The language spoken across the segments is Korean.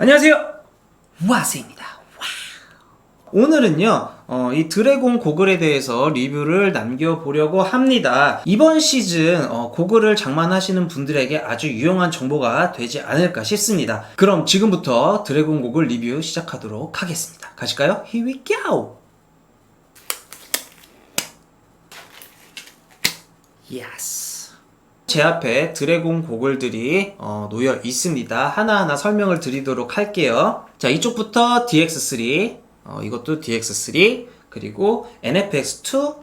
안녕하세요입니다. 와우. 오늘은요, 어, 이 드래곤 고글에 대해서 리뷰를 남겨보려고 합니다. 이번 시즌 어, 고글을 장만하시는 분들에게 아주 유용한 정보가 되지 않을까 싶습니다. 그럼 지금부터 드래곤 고글 리뷰 시작하도록 하겠습니다. 가실까요? Here we go! Yes. 제 앞에 드래곤 고글들이 어, 놓여 있습니다. 하나하나 설명을 드리도록 할게요. 자, 이쪽부터 DX3, 어, 이것도 DX3, 그리고 NFX2,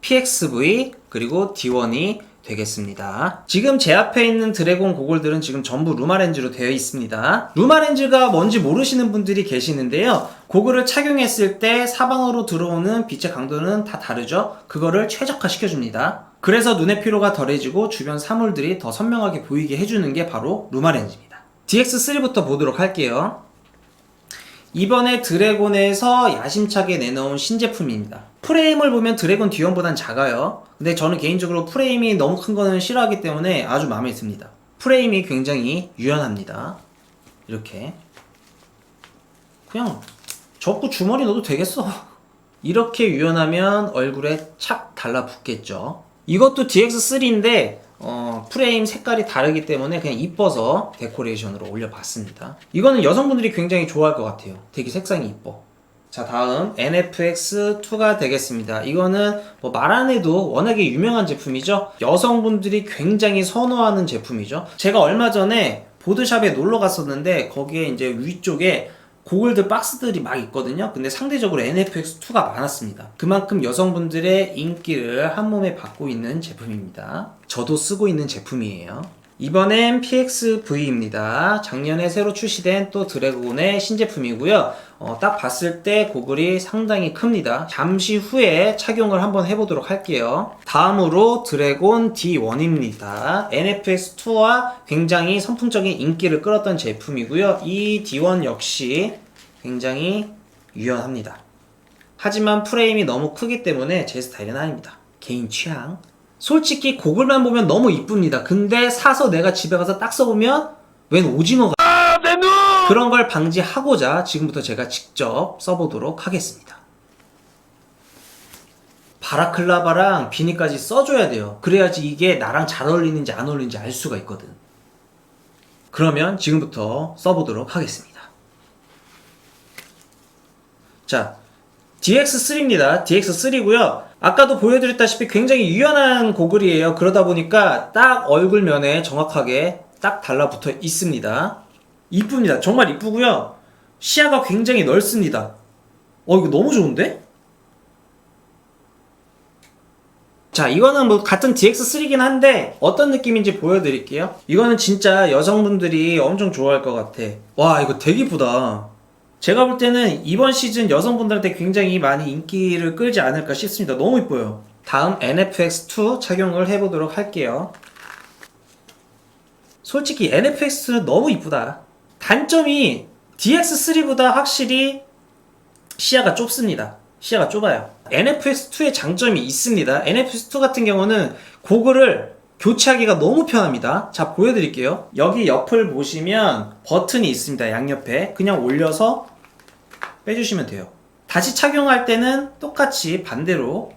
PXV, 그리고 D1이 되겠습니다. 지금 제 앞에 있는 드래곤 고글들은 지금 전부 루마렌즈로 되어 있습니다. 루마렌즈가 뭔지 모르시는 분들이 계시는데요. 고글을 착용했을 때 사방으로 들어오는 빛의 강도는 다 다르죠? 그거를 최적화 시켜줍니다. 그래서 눈의 피로가 덜해지고 주변 사물들이 더 선명하게 보이게 해주는 게 바로 루마 렌즈입니다. DX3부터 보도록 할게요. 이번에 드래곤에서 야심차게 내놓은 신제품입니다. 프레임을 보면 드래곤 D1보단 작아요. 근데 저는 개인적으로 프레임이 너무 큰 거는 싫어하기 때문에 아주 마음에 듭니다. 프레임이 굉장히 유연합니다. 이렇게. 그냥 접고 주머니 넣어도 되겠어. 이렇게 유연하면 얼굴에 착 달라붙겠죠. 이것도 DX3인데 어, 프레임 색깔이 다르기 때문에 그냥 이뻐서 데코레이션으로 올려봤습니다. 이거는 여성분들이 굉장히 좋아할 것 같아요. 되게 색상이 이뻐. 자 다음 NFX2가 되겠습니다. 이거는 뭐 말 안 해도 워낙에 유명한 제품이죠. 여성분들이 굉장히 선호하는 제품이죠. 제가 얼마 전에 보드샵에 놀러 갔었는데 거기에 이제 위쪽에 고글드 박스들이 막 있거든요. 근데 상대적으로 NFX2가 많았습니다. 그만큼 여성분들의 인기를 한 몸에 받고 있는 제품입니다. 저도 쓰고 있는 제품이에요. 이번엔 PXV입니다. 작년에 새로 출시된 또 드래곤의 신제품이고요. 어, 딱 봤을 때 고글이 상당히 큽니다. 잠시 후에 착용을 한번 해보도록 할게요. 다음으로 드래곤 D1입니다. NFX2와 굉장히 선풍적인 인기를 끌었던 제품이고요. 이 D1 역시 굉장히 유연합니다. 하지만 프레임이 너무 크기 때문에 제 스타일은 아닙니다. 개인 취향. 솔직히 고글만 보면 너무 이쁩니다. 근데 사서 내가 집에 가서 딱 써보면 웬 오징어가 그런 걸 방지하고자 지금부터 제가 직접 써보도록 하겠습니다. 바라클라바랑 비니까지 써줘야 돼요. 그래야지 이게 나랑 잘 어울리는지 안 어울리는지 알 수가 있거든. 그러면 지금부터 써보도록 하겠습니다. 자, DX3입니다. DX3고요. 아까도 보여드렸다시피 굉장히 유연한 고글이에요. 그러다 보니까 딱 얼굴면에 정확하게 딱 달라붙어 있습니다. 이쁩니다. 정말 이쁘고요. 시야가 굉장히 넓습니다. 어, 이거 너무 좋은데? 자, 이거는 뭐 같은 DX3긴 한데 어떤 느낌인지 보여드릴게요. 이거는 진짜 여성분들이 엄청 좋아할 것 같아. 와, 이거 되게 이쁘다. 제가 볼 때는 이번 시즌 여성분들한테 굉장히 많이 인기를 끌지 않을까 싶습니다. 너무 이뻐요. 다음 NFX2 착용을 해보도록 할게요. 솔직히 NFX는 너무 이쁘다. 단점이 DX3보다 확실히 시야가 좁습니다. 시야가 좁아요. NFX2의 장점이 있습니다. NFX2 같은 경우는 고글을 교체하기가 너무 편합니다. 자, 보여드릴게요. 여기 옆을 보시면 버튼이 있습니다. 양옆에. 그냥 올려서 빼주시면 돼요. 다시 착용할 때는 똑같이 반대로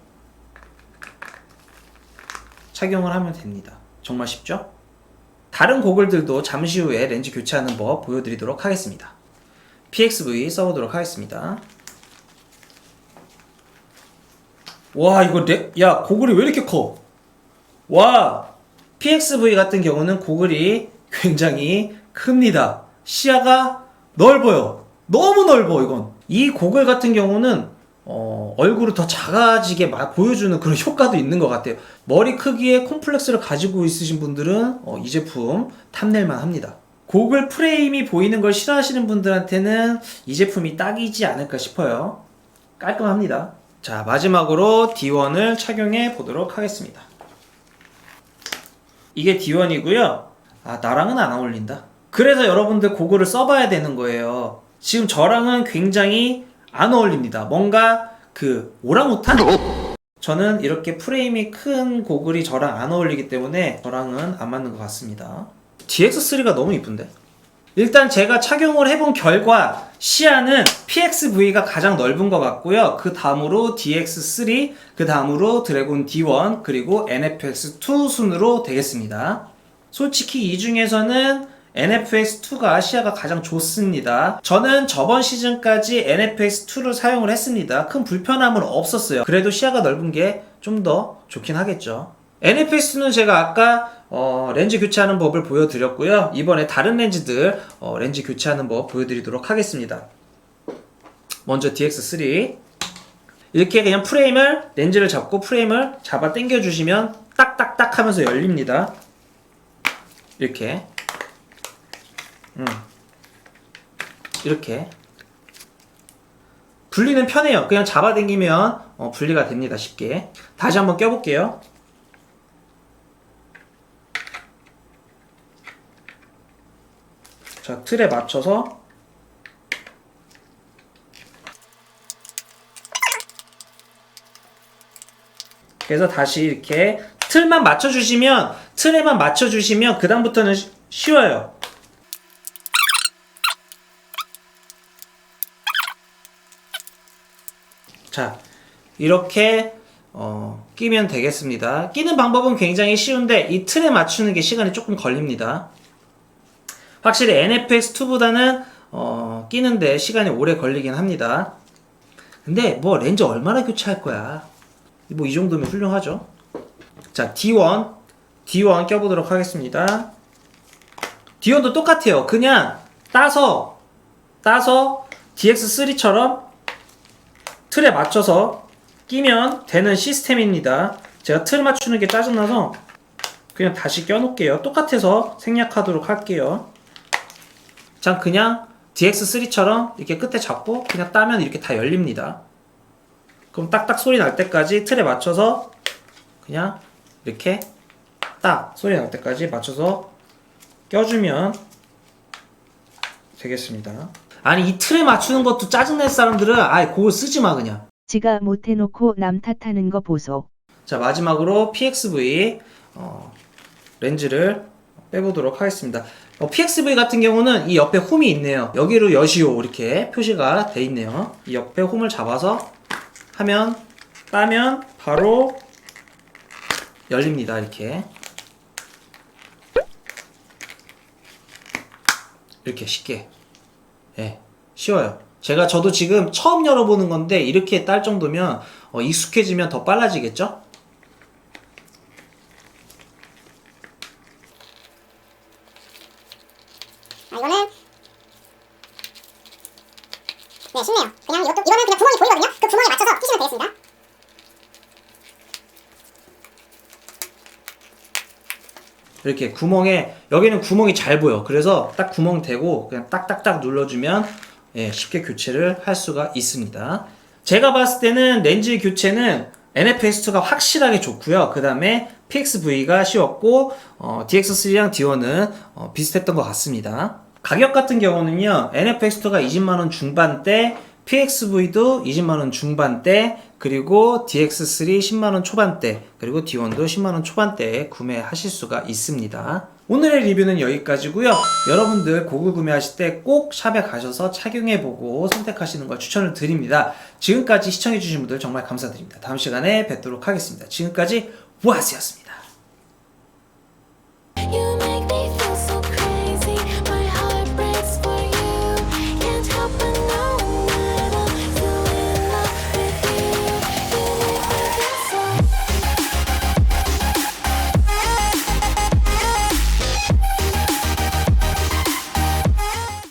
착용을 하면 됩니다. 정말 쉽죠? 다른 고글들도 잠시 후에 렌즈 교체하는 법 보여드리도록 하겠습니다. PXV 써보도록 하겠습니다. 와 이거 레, 야 고글이 왜 이렇게 커? 와 PXV 같은 경우는 고글이 굉장히 큽니다. 시야가 넓어요. 너무 넓어 이건. 이 고글 같은 경우는 어, 얼굴을 더 작아지게 막 보여주는 그런 효과도 있는 것 같아요. 머리 크기에 콤플렉스를 가지고 있으신 분들은 어, 이 제품 탐낼만 합니다. 고글 프레임이 보이는 걸 싫어하시는 분들한테는 이 제품이 딱이지 않을까 싶어요. 깔끔합니다. 자, 마지막으로 D1을 착용해 보도록 하겠습니다. 이게 D1이고요. 아, 나랑은 안 어울린다. 그래서 여러분들 고글을 써봐야 되는 거예요. 지금 저랑은 굉장히 안 어울립니다. 뭔가 그 오랑우탄? 저는 이렇게 프레임이 큰 고글이 저랑 안 어울리기 때문에 저랑은 안 맞는 것 같습니다. DX3가 너무 이쁜데? 일단 제가 착용을 해본 결과 시야는 PXV가 가장 넓은 것 같고요. 그 다음으로 DX3, 그 다음으로 드래곤 D1, 그리고 NFX2 순으로 되겠습니다. 솔직히 이 중에서는 NFX2가 시야가 가장 좋습니다. 저는 저번 시즌까지 NFX2를 사용을 했습니다. 큰 불편함은 없었어요. 그래도 시야가 넓은 게 좀 더 좋긴 하겠죠. NFX2는 제가 아까 어, 렌즈 교체하는 법을 보여드렸고요. 이번에 다른 렌즈들 어, 렌즈 교체하는 법 보여드리도록 하겠습니다. 먼저 DX3 이렇게 그냥 프레임을 렌즈를 잡고 프레임을 잡아 당겨 주시면 딱딱딱 하면서 열립니다. 이렇게 음. 이렇게 분리는 편해요. 그냥 잡아당기면 어, 분리가 됩니다. 쉽게. 다시 한번 껴볼게요. 자, 틀에 맞춰서 그래서 다시 이렇게 틀만 맞춰주시면 틀에만 맞춰주시면 그 다음부터는 쉬- 쉬워요. 자, 이렇게 어, 끼면 되겠습니다. 끼는 방법은 굉장히 쉬운데 이 틀에 맞추는 게 시간이 조금 걸립니다. 확실히 NFX2보다는 어, 끼는데 시간이 오래 걸리긴 합니다. 근데 뭐 렌즈 얼마나 교체할 거야? 뭐 이 정도면 훌륭하죠. 자, D1. D1 껴보도록 하겠습니다. D1도 똑같아요. 그냥 따서, 따서 DX3처럼 틀에 맞춰서 끼면 되는 시스템입니다. 제가 틀 맞추는 게 짜증나서 그냥 다시 껴놓을게요. 똑같아서 생략하도록 할게요. 자, 그냥 DX3처럼 이렇게 끝에 잡고 그냥 따면 이렇게 다 열립니다. 그럼 딱딱 소리 날 때까지 틀에 맞춰서 그냥 이렇게 딱 소리 날 때까지 맞춰서 껴주면 되겠습니다. 아니 이 틀에 맞추는 것도 짜증낼 사람들은 아예 그거 쓰지 마 그냥. 지가 못해놓고 남 탓하는 거 보소. 자 마지막으로 PXV 어, 렌즈를 빼보도록 하겠습니다. 어, PXV 같은 경우는 이 옆에 홈이 있네요. 여기로 여시오 이렇게 표시가 돼 있네요. 이 옆에 홈을 잡아서 하면 따면 바로 열립니다. 이렇게 이렇게 쉽게 예 쉬워요. 제가 저도 지금 처음 열어보는 건데 이렇게 딸 정도면 어, 익숙해지면 더 빨라지겠죠? 아, 이거는 네 쉽네요. 그냥 이것도 이거는 그냥 구멍이 보이거든요. 그 구멍에 맞춰서 끼시면 되겠습니다. 이렇게 구멍에 여기는 구멍이 잘 보여. 그래서 딱 구멍 대고 그냥 딱딱딱 눌러주면 예, 쉽게 교체를 할 수가 있습니다. 제가 봤을 때는 렌즈 교체는 NFS2가 확실하게 좋고요. 그 다음에 PXV가 쉬웠고 어, DX3랑 D1은 어, 비슷했던 것 같습니다. 가격 같은 경우는요. NFX2가 20만원 중반대, PXV도 20만원 중반대, 그리고 DX3 10만원 초반대, 그리고 D1도 10만원 초반대에 구매하실 수가 있습니다. 오늘의 리뷰는 여기까지고요. 여러분들 고글 구매하실 때 꼭 샵에 가셔서 착용해보고 선택하시는 걸 추천을 드립니다. 지금까지 시청해주신 분들 정말 감사드립니다. 다음 시간에 뵙도록 하겠습니다. 지금까지 와스였습니다.